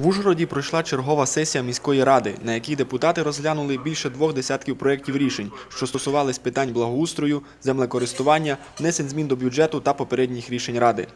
В Ужгороді пройшла чергова сесія міської ради, на якій депутати розглянули більше двох десятків проєктів рішень, що стосувались питань благоустрою, землекористування, внесень змін до бюджету та попередніх рішень ради.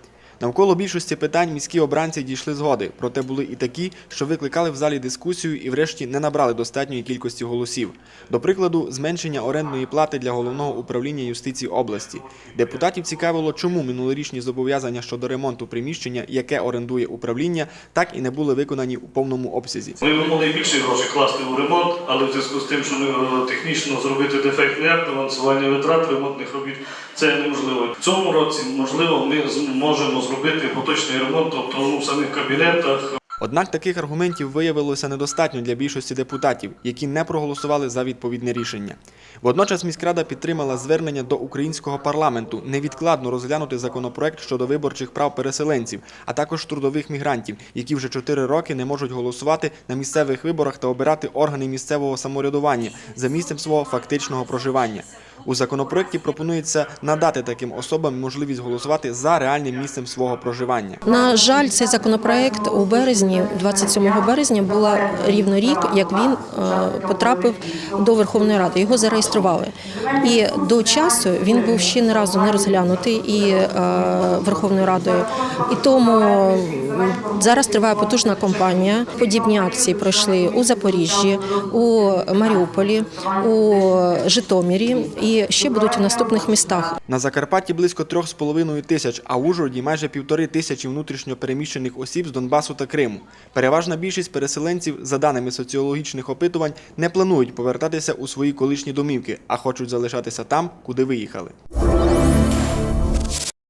Навколо більшості питань міські обранці дійшли згоди, проте були і такі, що викликали в залі дискусію і врешті не набрали достатньої кількості голосів. До прикладу, зменшення орендної плати для головного управління юстиції області. Депутатів цікавило, чому минулорічні зобов'язання щодо ремонту приміщення, яке орендує управління, так і не були виконані у повному обсязі. Ми могли більше грошей класти у ремонт, але в зв'язку з тим, що ми е, технічно зробити дефектний акт авансування витрат ремонтних робіт, це неможливо. В цьому році, можливо, ми зможемо зробити поточний ремонт, тобто ну, в самих кабінетах, Однак таких аргументів виявилося недостатньо для більшості депутатів, які не проголосували за відповідне рішення. Водночас міськрада підтримала звернення до українського парламенту невідкладно розглянути законопроект щодо виборчих прав переселенців, а також трудових мігрантів, які вже чотири роки не можуть голосувати на місцевих виборах та обирати органи місцевого самоврядування за місцем свого фактичного проживання. У законопроекті пропонується надати таким особам можливість голосувати за реальним місцем свого проживання. На жаль, цей законопроект у березні, 27 березня, було рівно рік, як він е, потрапив до Верховної Ради. Його зареєстрували. І до часу він був ще не разу не розглянутий і е, Верховною Радою. І тому зараз триває потужна кампанія. Подібні акції пройшли у Запоріжжі, у Маріуполі, у Житомирі і ще будуть у наступних містах. На Закарпатті близько 3,5 тисяч, а в Ужгороді майже півтори тисячі внутрішньо переміщених осіб з Донбасу та Криму. Переважна більшість переселенців, за даними соціологічних опитувань, не планують повертатися у свої колишні домівки, а хочуть залишатися там, куди виїхали.